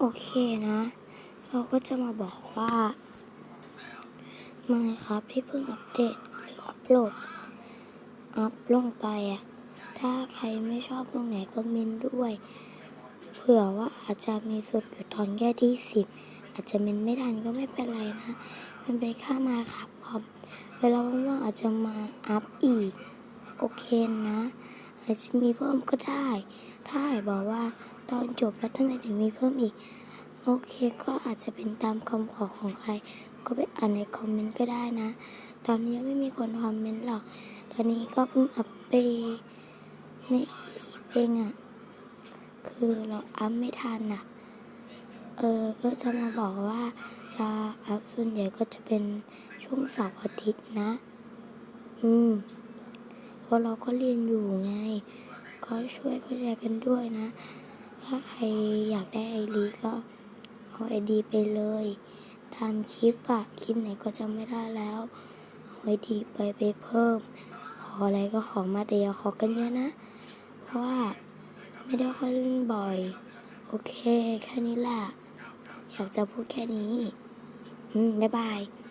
โอเคนะ เราก็จะมาบอกว่าไม่ครับที่เพิ่งอัปเดตหรืออัปโหลด อัพลงไปอะถ้าใครไม่ชอบตรงไหนก็เมนด้วย เผื่อว่าอาจจะมีสุดอยู่ตอนแค่ที่สิบอาจจะเมนไม่ทันก็ไม่เป็นไรนะ มันเป็นค่ามาครับคอมเวลาว่างๆอาจจะมาอัพอีก โอเคนะ อาจจะมีเพิ่มก็ได้ ถ้าไอบอกว่าตอนจบแล้วทำไมถึงมีเพิ่มอีก โอเคก็อาจจะเป็นตามคำขอของใคร ก็ไปอ่านในคอมเมนต์ก็ได้นะ ตอนนี้ไม่มีคนคอมเมนต์หรอก ตอนนี้ก็เพิ่งอัพไปไม่กี่คลิปเองอะคือเราอัพไม่ทันอะเออ ก็จะมาบอกว่าจะอัพส่วนใหญ่ก็จะเป็นช่วงเสาร์อาทิตย์นะ อืม เพราะเราก็เรียนอยู่ไง ก็ช่วยเข้าใจกันด้วยนะ ถ้าใครอยากได้ไอดีก็เอาไอดีไปเลย ตามคลิปอะคลิปไหนก็จำไม่ได้แล้วเอาไอดีไปไปเพิ่ม ขออะไรก็ขอมาแต่อย่าขอกันเยอะนะ เพราะว่าไม่ได้ค่อยเล่นบ่อย โอเค แค่นี้แหละ อยากจะพูดแค่นี้ อืม บ๊ายบาย